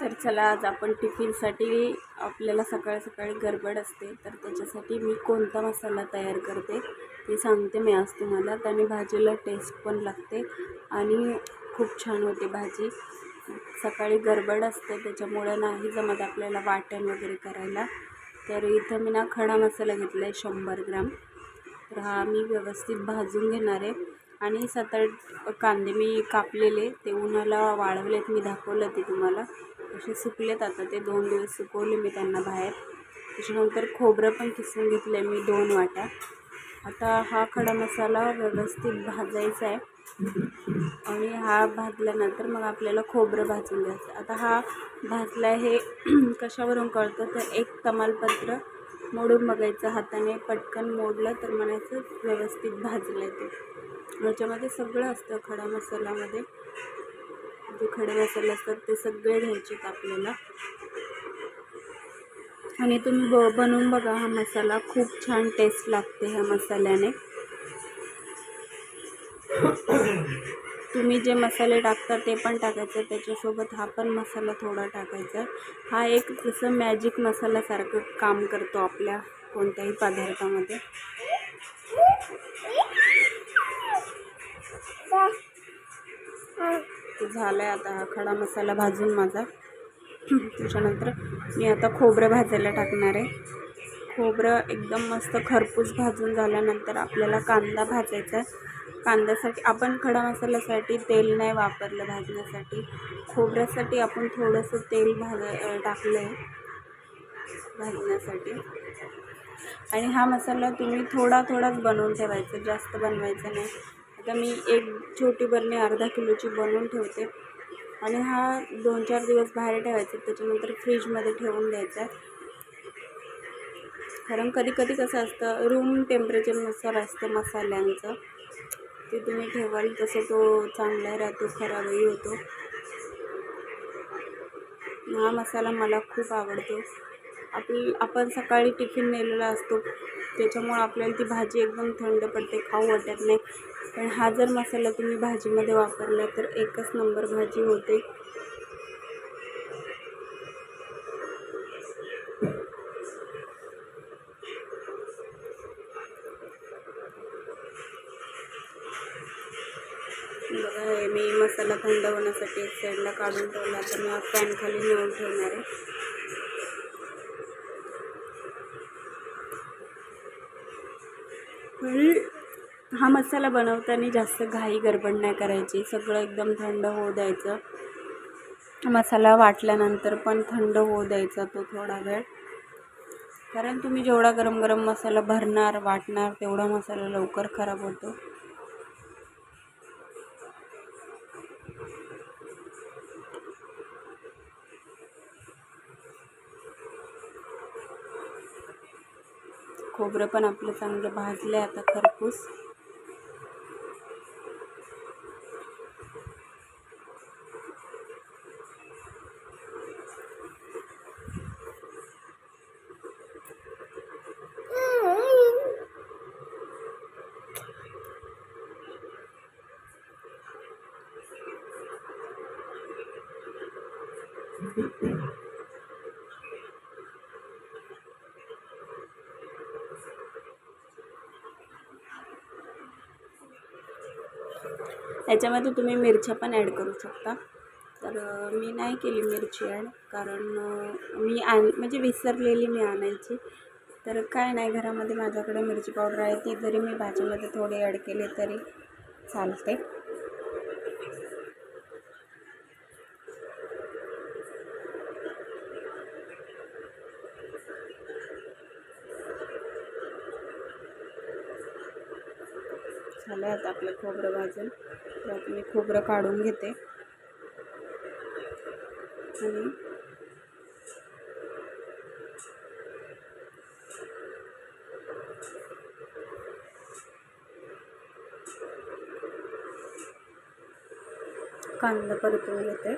तर चला आज आपण टिफिनसाठी आपल्याला सकाळी सकाळी गडबड असते तर त्याच्यासाठी मी कोणता मसाला तयार करते ते सांगते मी आज तुम्हाला. त्याने भाजीला टेस्ट पण लागते आणि खूप छान होते भाजी. सकाळी गडबड असते त्याच्यामुळं नाही जमत आपल्याला वाटण वगैरे करायला. तर इथं मी ना खडा मसाला घेतला आहे शंभर ग्राम. तर हा मी व्यवस्थित भाजून घेणार आहे. आणि सात आठ कांदे मी कापलेले ते उन्हाला वाळवलेत मी दाखवलं ते तुम्हाला. असे सुकलेत आता ते दोन दिवस सुकवले मी त्यांना बाहेर. त्याच्यानंतर खोबरं पण किसून घेतलं आहे मी दोन वाट्या. आता हा खडा मसाला व्यवस्थित भाजायचा आहे. आणि हा भाजल्यानंतर मग आपल्याला खोबरं भाजून घ्यायचं. आता हा भाजला हे कशावरून कळतं? तर एक तमालपत्र मोडून बघायचं. हाताने पटकन मोडलं तर म्हणायचं व्यवस्थित भाजलं आहे ते. याच्यामध्ये सगळं असतं खडा मसाल्यामध्ये. जे खडे मसाले असतात ते सगळे घ्यायचे आहेत आपल्याला. आणि तुम्ही ब बनवून बघा हा मसाला. खूप छान टेस्ट लागते ह्या मसाल्याने. तुम्ही जे मसाले टाकता ते पण टाकायचं. त्याच्यासोबत हा पण मसाला थोडा टाकायचा. हा एक जसं मॅजिक मसाल्यासारखं काम करतो आपल्या कोणत्याही पदार्थामध्ये. ते झालं आहे आता हा खडा मसाला भाजून माझा. त्याच्यानंतर मी आता खोबरं भाजायला टाकणार आहे. खोबरं एकदम मस्त खरपूस भाजून झाल्यानंतर आपल्याला कांदा भाजायचा आहे. कांद्यासाठी आपण खडा मसाल्यासाठी तेल नाही वापरलं भाजण्यासाठी. खोबऱ्यासाठी आपण थोडंसं तेल भाज टाकलं आहे भाजण्यासाठी. आणि हा मसाला तुम्ही थोडा थोडाच बनवून ठेवायचा जास्त बनवायचा नाही. आता मी एक छोटी बरणी अर्धा किलोची बनवून ठेवते. आणि हा दोन चार दिवस बाहेर ठेवायचा त्याच्यानंतर फ्रीजमध्ये ठेवून द्यायचा. कारण कधी कधी कसं असतं रूम टेम्परेचरनुसार असतं मसाल्यांचं. ते तुम्ही ठेवाल तसं तो चांगला राहतो खराबही होतो. हा मसाला मला खूप आवडतो. आप आपण सकाळी टिफिन नेलेला असतो त्याच्यामुळं आपल्याला ती भाजी एकदम थंड पडते खाऊ वाटत नाही. पण हा जर मसाला तुम्ही भाजीमध्ये वापरला तर एकच नंबर भाजी होते. बघा हे मी मसाला थंड होण्यासाठी एक साईडला काढून ठेवला तर मी फॅन खाली नेऊन ठेवणार आहे. आणि हा मसाला बनवताना जास्त घाई गडबड नाही करायची. सगळं एकदम थंड होऊ द्यायचं. मसाला वाटल्यानंतर पण थंड होऊ द्यायचा तो थोडा वेळ. कारण तुम्ही जेवढा गरम गरम मसाला भरणार वाटणार तेवढा मसाला लवकर खराब होतो. खोबरं पण आपलं चांगलं भाजलं आहे आता खरपूस. याच्यामध्ये तुम्ही मिरच्या पण ॲड करू शकता. तर मी नाही केली मिरची ॲड कारण मी आण म्हणजे विसरलेली मी आणायची. तर काय नाही घरामध्ये माझ्याकडे मिरची पावडर आहे ती जरी मी भाजीमध्ये थोडी ॲड केली तरी चालते. झालं आता आपलं खोबरं भाजून तर आता मी खोबरं काढून घेते. आणि कांदा परतून घेते.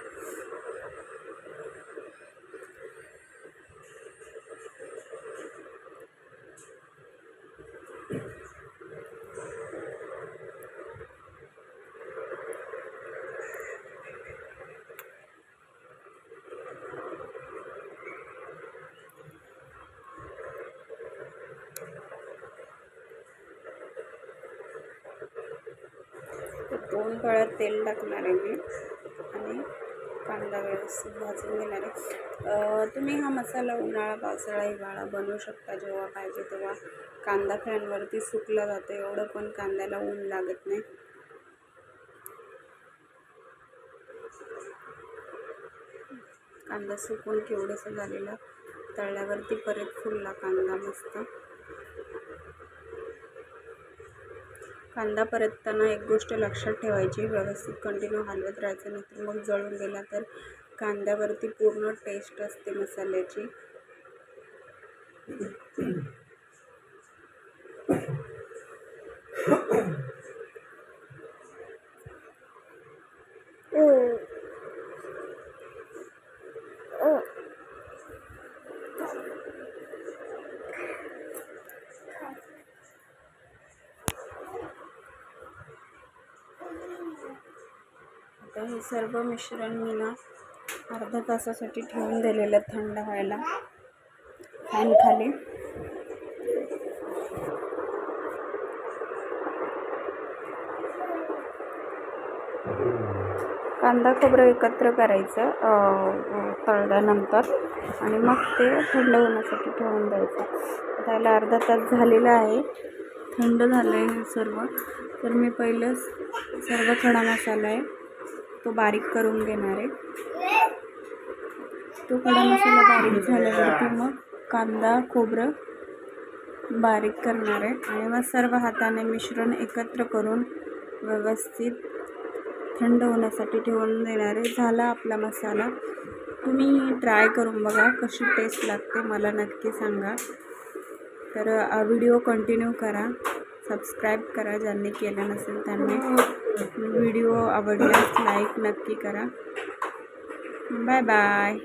दोन कळ्यात तेल टाकणार आहे मी आणि कांदा व्यवस्थित भाजून घेणार आहे. तुम्ही हा मसाला उन्हाळा पावसाळा हिवाळा बनवू शकता जेव्हा पाहिजे तेव्हा. कांदा फॅनवरती सुकला जातो एवढं पण कांद्याला ऊन लागत नाही. कांदा सुकून केवढंसं झालेलं तळल्यावरती परत फुलला कांदा मस्त. कांदा परतताना एक गोष्ट लक्षात ठेवायची व्यवस्थित कंटिन्यू हलवत राहायचं नाहीतर मग जळून गेला तर कांद्यावरती पूर्ण टेस्ट असते मसाल्याची. आता हे सर्व मिश्रण मी ना अर्धा तासासाठी ठेवून दिलेलं थंड व्हायला. फॅन खाली. कांदा खोबरं एकत्र करायचं तळल्यानंतर. आणि मग ते थंड होण्यासाठी ठेवून द्यायचं. त्याला अर्धा तास झालेला आहे. थंड झालं आहे हे सर्व. तर मी पहिलं सर्व खडा मसाला आहे. तो बारीक करून घेणार आहे. तो कडा मसाला बारीक झाल्यावरती मग कांदा खोबरं बारीक करणार आहे. आणि मग सर्व हाताने मिश्रण एकत्र करून व्यवस्थित थंड होण्यासाठी ठेवून देणार आहे. झाला आपला मसाला. तुम्ही ट्राय करून बघा कशी टेस्ट लागते मला नक्की सांगा. तर व्हिडिओ कंटिन्यू करा. सबस्क्राईब करा ज्यांनी केलं नसेल त्यांनी. व्हिडिओ आवडल्यास लाईक नक्की करा. Bye bye.